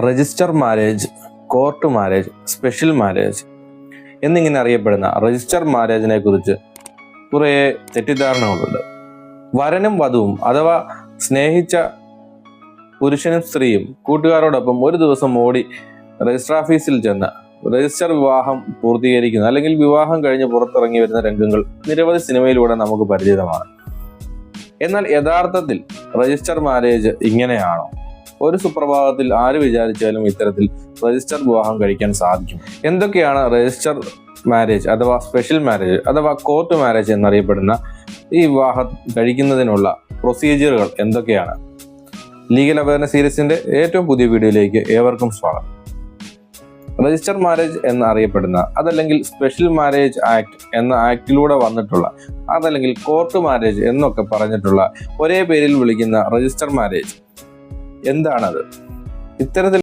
Register marriage court marriage special marriage എന്നിങ്ങനെ അറിയപ്പെടുന്ന register മാരേജിനെ കുറിച്ച് കുറേ തെറ്റിദ്ധാരണകളുണ്ട്. വരനും വധുവും അഥവാ സ്നേഹിച്ച പുരുഷനും സ്ത്രീയും കൂട്ടുകാരോടൊപ്പം ഒരു ദിവസം ഓടി രജിസ്റ്റർ ഓഫീസിൽ ചെന്ന് രജിസ്റ്റർ വിവാഹം പൂർത്തീകരിക്കുന്ന. അല്ലെങ്കിൽ വിവാഹം കഴിഞ്ഞ് പുറത്തിറങ്ങി വരുന്ന രംഗങ്ങൾ നിരവധി സിനിമയിലൂടെ നമുക്ക് പരിചിതമാണ്. എന്നാൽ യഥാർത്ഥത്തിൽ രജിസ്റ്റർ മാരേജ് ഇങ്ങനെയാണോ? ഒരു സുപ്രഭാതത്തിൽ ആര് വിചാരിച്ചാലും ഇത്തരത്തിൽ രജിസ്റ്റർ വിവാഹം കഴിക്കാൻ സാധിക്കും. എന്തൊക്കെയാണ് രജിസ്റ്റർ മാരേജ് അഥവാ സ്പെഷ്യൽ മാരേജ് അഥവാ കോർട്ട് മാരേജ് എന്നറിയപ്പെടുന്ന ഈ വിവാഹം കഴിക്കുന്നതിനുള്ള പ്രൊസീജിയറുകൾ എന്തൊക്കെയാണ്? ലീഗൽ അവയർനെസ് സീരീസിന്റെ ഏറ്റവും പുതിയ വീഡിയോയിലേക്ക് ഏവർക്കും സ്വാഗതം. രജിസ്റ്റർ മാരേജ് എന്ന് അറിയപ്പെടുന്ന അതല്ലെങ്കിൽ സ്പെഷ്യൽ മാരേജ് ആക്ട് എന്ന ആക്ടിലൂടെ വന്നിട്ടുള്ള അതല്ലെങ്കിൽ കോർട്ട് മാരേജ് എന്നൊക്കെ പറഞ്ഞിട്ടുള്ള ഒരേ പേരിൽ വിളിക്കുന്ന രജിസ്റ്റർ മാരേജ് എന്താണത്? ഇത്തരത്തിൽ